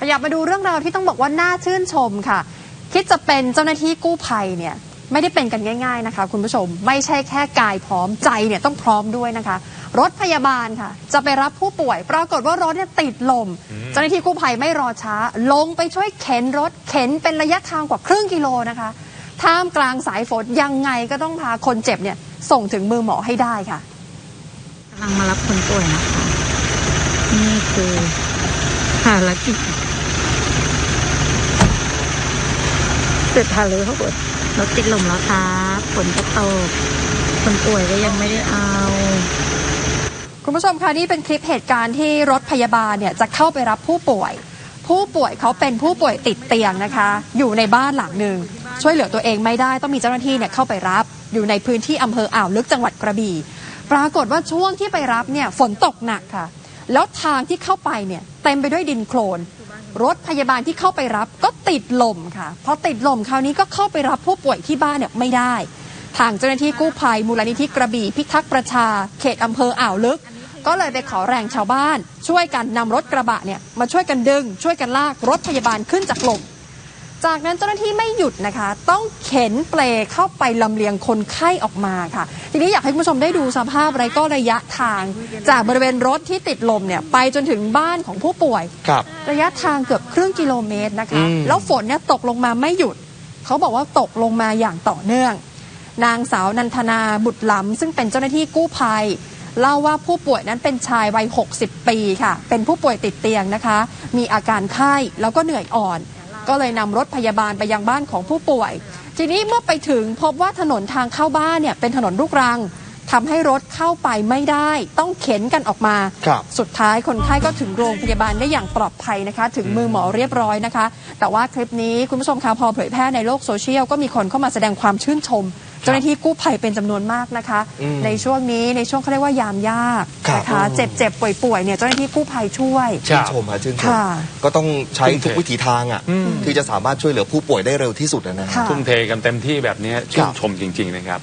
ขยับมาดูเรื่องราวที่ต้องบอกว่าน่าชื่นชมค่ะ คิดจะเป็นเจ้าหน้าที่กู้ภัยเนี่ยไม่ได้เป็นกันง่าย ๆนะคะ คุณผู้ชมไม่ใช่แค่กายพร้อมใจเนี่ยต้องพร้อมด้วยนะคะ รถพยาบาลค่ะ จะไปรับผู้ป่วย ปรากฏว่ารถเนี่ยติดลม เจ้าหน้าที่กู้ภัยไม่รอช้า ลงไปช่วยเข็นรถเข็นเป็นระยะทางกว่าครึ่งกิโลนะคะท่ามกลางสายฝนยังไงก็ต้องพาคนเจ็บเนี่ยส่งถึงมือหมอให้ได้ค่ะกำลังมารับคนป่วยนะคะ นี่คือภารกิจ สร็จทาเลยเขาบดรถติดลมแล้วครับฝนก็ตกคนป่วยก็ยังไม่ได้เอาคุณผู้ชมคะนี่เป็นคลิปเหตุการณ์ที่รถพยาบาลเนี่ยจะเข้าไปรับผู้ป่วย ผู้ป่วยเขาเป็นผู้ป่วยติดเตียงนะคะ อยู่ในบ้านหลังหนึ่งช่วยเหลือตัวเองไม่ได้ต้องมีเจ้าหน้าที่เนี่ยเข้าไปรับ อยู่ในพื้นที่อำเภออ่าวลึกจังหวัดกระบี่ ปรากฏว่าช่วงที่ไปรับเนี่ยฝนตกหนักค่ะ แล้วทางที่เข้าไปเนี่ยเต็มไปด้วยดินโคลน รถพยาบาลที่เข้าไปรับก็ติดลมค่ะพอติดลมคราวนี้ก็เข้าไปรับผู้ป่วยที่บ้านเนี่ยไม่ได้ ทางเจ้าหน้าที่กู้ภัยมูลนิธิกระบี่พิทักษ์ประชา เขตอำเภออ่าวลึก ก็เลยไปขอแรงชาวบ้าน ช่วยกันนำรถกระบะเนี่ยมาช่วยกันดึง ช่วยกันลากรถพยาบาลขึ้นจากลม จากนั้นเจ้าหน้าที่ไม่หยุดนะคะ ต้องเข็นเปลเข้าไปลำเลียงคนไข้ออกมาค่ะ ทีนี้อยากให้คุณผู้ชมได้ดูสภาพไรก็ระยะทาง จากบริเวณรถที่ติดลมเนี่ยไปจนถึงบ้านของผู้ป่วยครับระยะทางเกือบครึ่งกิโลเมตรนะคะอืมแล้วฝนเนี่ยตกลงมาไม่หยุด เขาบอกว่าตกลงมาอย่างต่อเนื่อง นางสาวนันทนาบุตรล้ำซึ่งเป็นเจ้าหน้าที่กู้ภัยเล่าว่าผู้ป่วยนั้นเป็นชายวัย 60 ปีค่ะ เป็นผู้ป่วยติดเตียงนะคะ มีอาการไข้แล้วก็เหนื่อยอ่อน ก็เลยนำรถพยาบาลไปยังบ้านของผู้ป่วย ทีนี้เมื่อไปถึงพบว่าถนนทางเข้าบ้านเนี่ยเป็นถนนลูกรัง ทำให้รถเข้าไปไม่ได้ ต้องเข็นกันออกมาครับสุดท้ายคนไข้ก็ถึงโรงพยาบาลได้อย่างปลอดภัยนะคะ ถึงมือหมอเรียบร้อยนะคะ แต่ว่าคลิปนี้คุณผู้ชมคะพอเผยแพร่ในโลกโซเชียลก็มีคนเข้ามาแสดงความชื่นชม เจ้าหน้าที่กู้ภัยเป็นจำนวนมากนะคะอืมในช่วงนี้ในช่วงเขาเรียกว่ายามยากครับนะคะเจ็บเจ็บป่วยป่วยๆเนี่ยเจ้าหน้าที่กู้ภัยช่วยชื่นชมฮะชื่นชมค่ะก็ต้องใช้ทุ่มเททุกวิถีทางอะที่จะสามารถช่วยเหลือผู้ป่วยได้เร็วที่สุดนะฮะค่ะทุ่มเทกันเต็มที่แบบนี้ชื่นชมจริง ๆ นะครับ